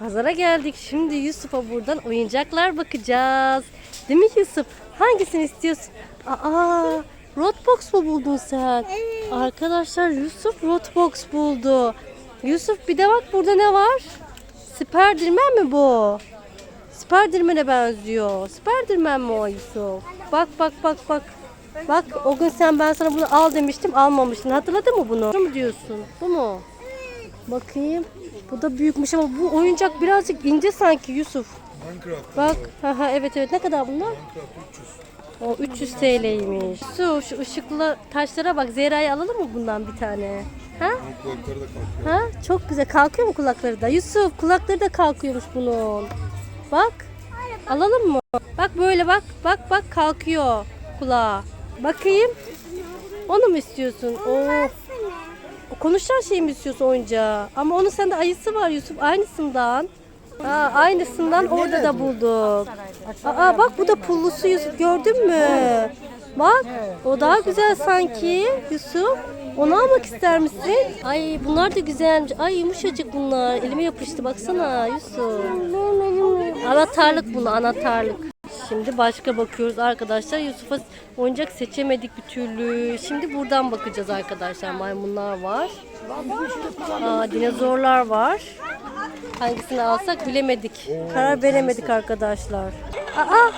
Pazara geldik. Şimdi Yusuf'a buradan oyuncaklar bakacağız. Değil mi Yusuf? Hangisini istiyorsun? Aa, Rotbox mu buldun sen? Evet. Arkadaşlar Yusuf Rotbox buldu. Yusuf bir de bak burada ne var? Spiderman mi bu? Spiderman'e benziyor. Spiderman mi o Yusuf? Bak bak bak bak. Bak o gün sen ben sana bunu al demiştim almamıştın. Hatırladın mı bunu? Bu mu diyorsun? Bu mu? Bakayım. Bu da büyükmüş ama bu oyuncak birazcık ince sanki Yusuf. Minecraft. Bak. Haha evet evet. Ne kadar bunlar? Minecraft 300. O 300 TL'ymiş. Su şu ışıklı taşlara bak. Zehra'yı alalım mı bundan bir tane? Ha? Kulakları da kalkıyor. Ha? Çok güzel. Kalkıyor mu kulakları da? Yusuf kulakları da kalkıyormuş bunun. Bak. Alalım mı? Bak böyle bak. Bak bak kalkıyor kulağı. Bakayım. Onu mu istiyorsun? Oo. Konuşan şey mi istiyorsun oyuncağı? Ama onun sende ayısı var Yusuf. Aynısından. Ha, aynısından orada da bulduk. Aa bak bu da pullusu Yusuf gördün mü? Bak o daha güzel sanki Yusuf. Onu almak ister misin? Ay bunlar da güzelmiş. Ay yumuşacık bunlar. Elime yapıştı baksana Yusuf. Anahtarlık bunu anahtarlık. Şimdi başka bakıyoruz arkadaşlar. Yusuf'a oyuncak seçemedik bir türlü. Şimdi buradan bakacağız arkadaşlar. Maymunlar var. Aa, dinozorlar var. Hangisini alsak bilemedik. Karar veremedik arkadaşlar. Aa,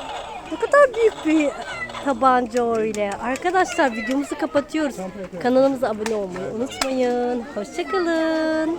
ne kadar büyük bir tabanca öyle. Arkadaşlar videomuzu kapatıyoruz. Kanalımıza abone olmayı unutmayın. Hoşçakalın.